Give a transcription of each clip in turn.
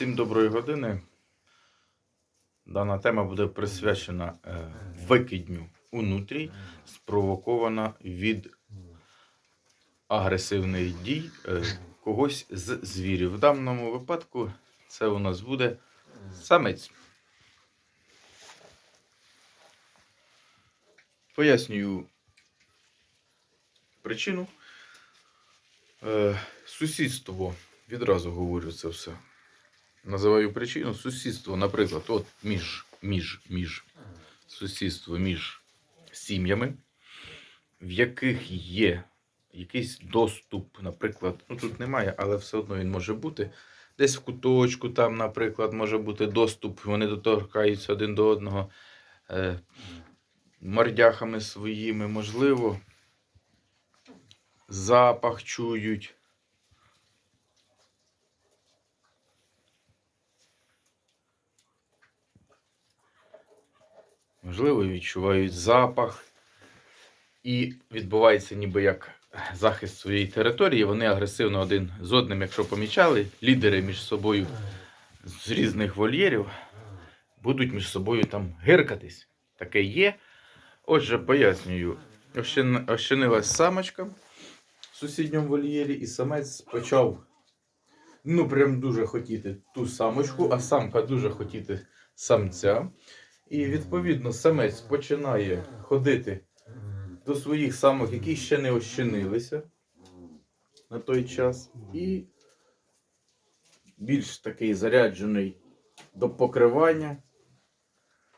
Всім доброї години. Дана тема буде присвячена е, викидню у нутрій, спровокована від агресивних дій е, когось з звірів. В даному випадку це у нас буде самець. Пояснюю причину. Е, сусідство. Відразу говорю це все. Називаю причину сусідство, наприклад, от між, між, між сусідство між сім'ями, в яких є якийсь доступ, наприклад, ну тут немає, але все одно він може бути. Десь в куточку, там, наприклад, може бути доступ, вони доторкаються один до одного е, мордяхами своїми, можливо, запах чують. Можливо, відчувають запах. І відбувається ніби як захист своєї території. Вони агресивно один з одним, якщо помічали, лідери між собою з різних вольєрів будуть між собою там гиркатись. Таке є. Отже, пояснюю, ощенилась самочка в сусідньому вольєрі, і самець почав ну прям дуже хотіти ту самочку, а самка дуже хотіти самця. І відповідно самець починає ходити до своїх самок, які ще не ощенилися на той час. І більш такий заряджений до покривання,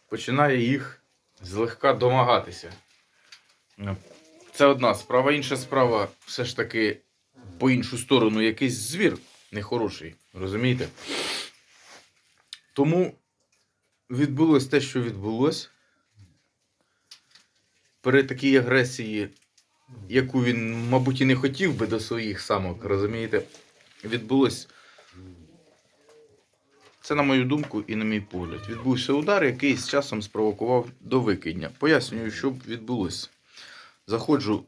починає їх злегка домагатися. Це одна справа. Інша справа все ж таки по іншу сторону якийсь звір нехороший. Розумієте? Тому відбулось те, що відбулось. При такій агресії, яку він, мабуть, і не хотів би до своїх самок, розумієте, відбулось. Це, на мою думку, і на мій погляд. Відбувся удар, який з часом спровокував до викидня. Пояснюю, що відбулося. Заходжу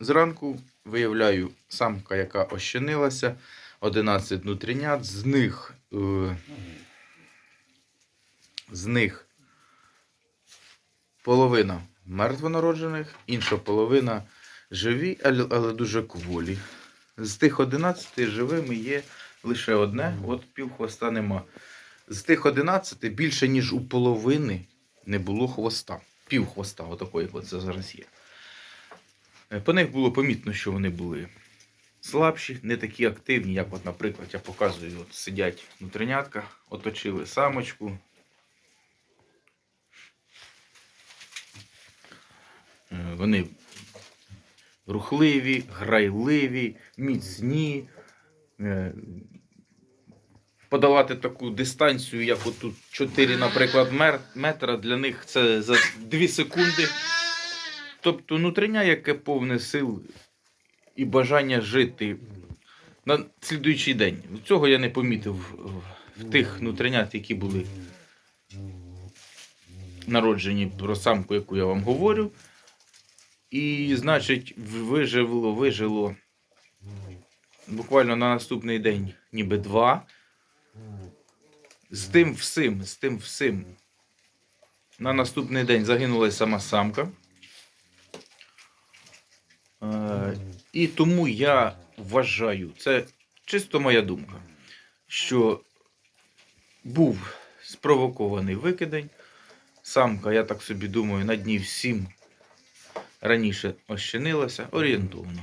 зранку, виявляю самка, яка ощенилася, 11 внутрінят, з них. Е, з них половина мертвонароджених, інша половина живі, але, дуже кволі. З тих 11 живими є лише одне, от півхвоста нема. З тих 11 більше, ніж у половини не було хвоста. Пів хвоста, отакої, як це зараз є. Е, По них було помітно, що вони були слабші, не такі активні, як, от, наприклад, я показую, от сидять внутрінятка, оточили самочку. Вони рухливі, грайливі, міцні. Е, Подолати таку дистанцію, як отут 4, наприклад, метра, для них це за 2 секунди. Тобто внутрішня, яке повне сил і бажання жити на слідуючий день. Цього я не помітив в- тих внутрішнят, які були народжені про самку, яку я вам говорю. І, значить, вижило, вижило буквально на наступний день, ніби два. З тим всім, з тим всім. На наступний день загинула сама самка. Е, і тому я вважаю, це чисто моя думка, що був спровокований викидень. Самка, я так собі думаю, на днів 7 раніше ощенилася орієнтовно.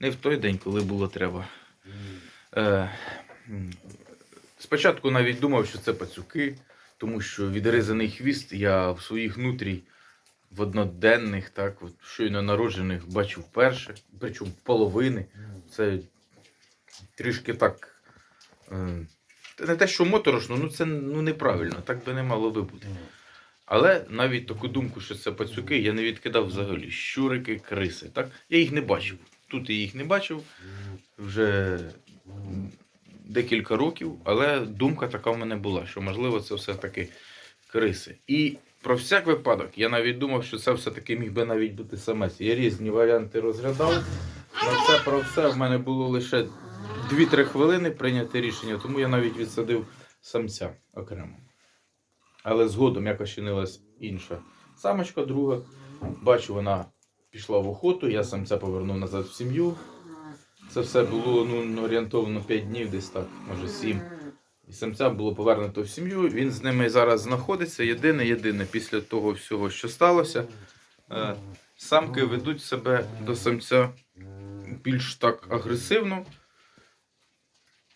Не в той день, коли було треба. Е, спочатку навіть думав, що це пацюки, тому що відрізаний хвіст я в своїх нутрій в одноденних, так, от, щойно народжених бачу вперше, причому половини. Це трішки так. Е, не те, що моторошно, ну це ну, неправильно, так би не мало би бути. Але навіть таку думку, що це пацюки, я не відкидав взагалі. Щурики, криси. Так? Я їх не бачив. Тут я їх не бачив вже декілька років, але думка така в мене була, що можливо це все-таки криси. І про всяк випадок я навіть думав, що це все-таки міг би навіть бути самець. Я різні варіанти розглядав. На це про все в мене було лише 2-3 хвилини прийняти рішення, тому я навіть відсадив самця окремо. Але згодом якось чинилась інша самочка, друга. Бачу, вона пішла в охоту, я самця повернув назад в сім'ю. Це все було ну, орієнтовно 5 днів, десь так, може 7. І самця було повернуто в сім'ю. Він з ними зараз знаходиться. Єдине, єдине, після того всього, що сталося, е, самки ведуть себе до самця більш так агресивно.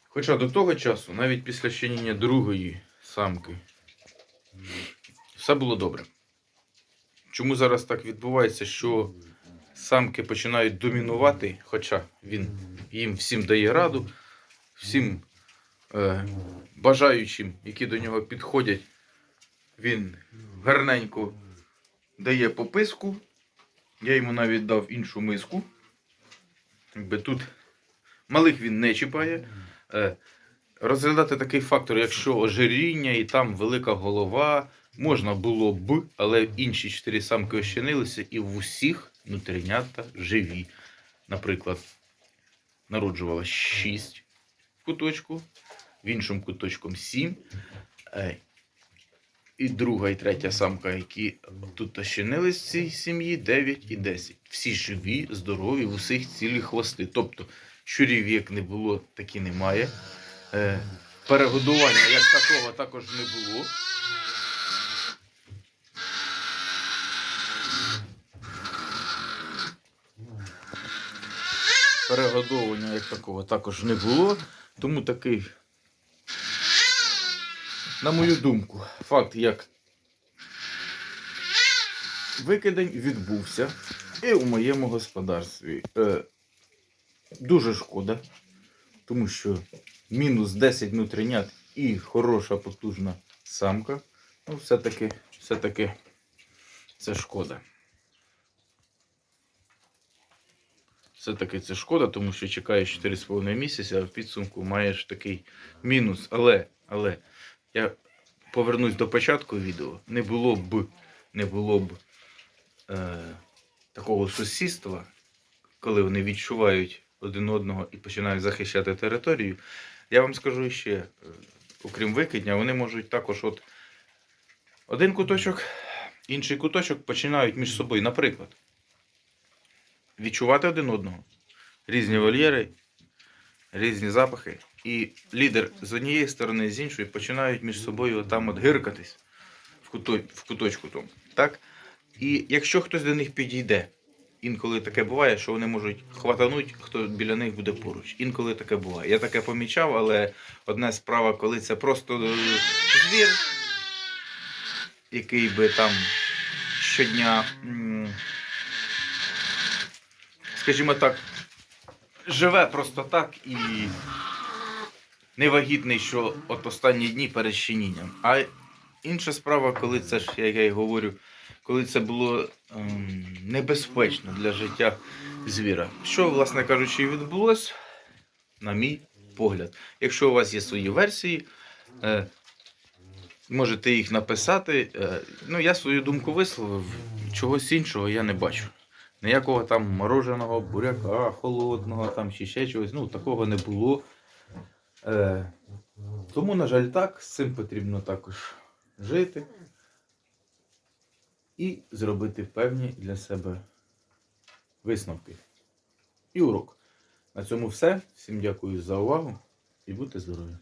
Хоча до того часу, навіть після щеніння другої самки, все було добре. Чому зараз так відбувається, що самки починають домінувати, хоча він їм всім дає раду, всім е, бажаючим, які до нього підходять, він гарненько дає пописку. Я йому навіть дав іншу миску. Якби тут малих він не чіпає. Е, розглядати такий фактор, якщо ожиріння і там велика голова, можна було б, але інші чотири самки ощенилися, і в усіх нутринята живі. Наприклад, народжувала 6 в куточку, в іншому куточком 7. Е, і друга і третя самка, які тут ощенились в цій сім'ї, 9 і 10. Всі живі, здорові, в усіх цілі хвости. Тобто, щурів як не було, так і немає. Е, перегодування як такого також не було. Перегодовування як такого також не було. Тому такий, на мою думку, факт як викидень відбувся і у моєму господарстві. Е, дуже шкода, тому що мінус 10 внутрінят і хороша потужна самка. Ну, все-таки, все-таки це шкода. Все-таки це шкода, тому що чекаєш 4,5 місяці, а в підсумку маєш такий мінус. Але, але я повернусь до початку відео. Не було б, не було б е, такого сусідства, коли вони відчувають один одного і починають захищати територію. Я вам скажу ще, е, окрім викидня, вони можуть також от один куточок, інший куточок починають між собою, наприклад, відчувати один одного. Різні вольєри, різні запахи. І лідер з однієї сторони, з іншої починають між собою там от гиркатись в, куто, в куточку тому. Так? І якщо хтось до них підійде, інколи таке буває, що вони можуть хватануть, хто біля них буде поруч. Інколи таке буває. Я таке помічав, але одна справа, коли це просто е, звір, який би там щодня, скажімо так, живе просто так і невагітний, що от останні дні перед щенінням. А інша справа, коли це ж, як я і говорю, коли це було ем, небезпечно для життя звіра. Що, власне кажучи, і відбулось, на мій погляд. Якщо у вас є свої версії, е, можете їх написати. Е, ну, я свою думку висловив, чогось іншого я не бачу. Ніякого там мороженого буряка, холодного там чи ще чогось. Ну, такого не було. Е, тому, на жаль, так, з цим потрібно також жити і зробити певні для себе висновки. І урок. На цьому все. Всім дякую за увагу і будьте здорові!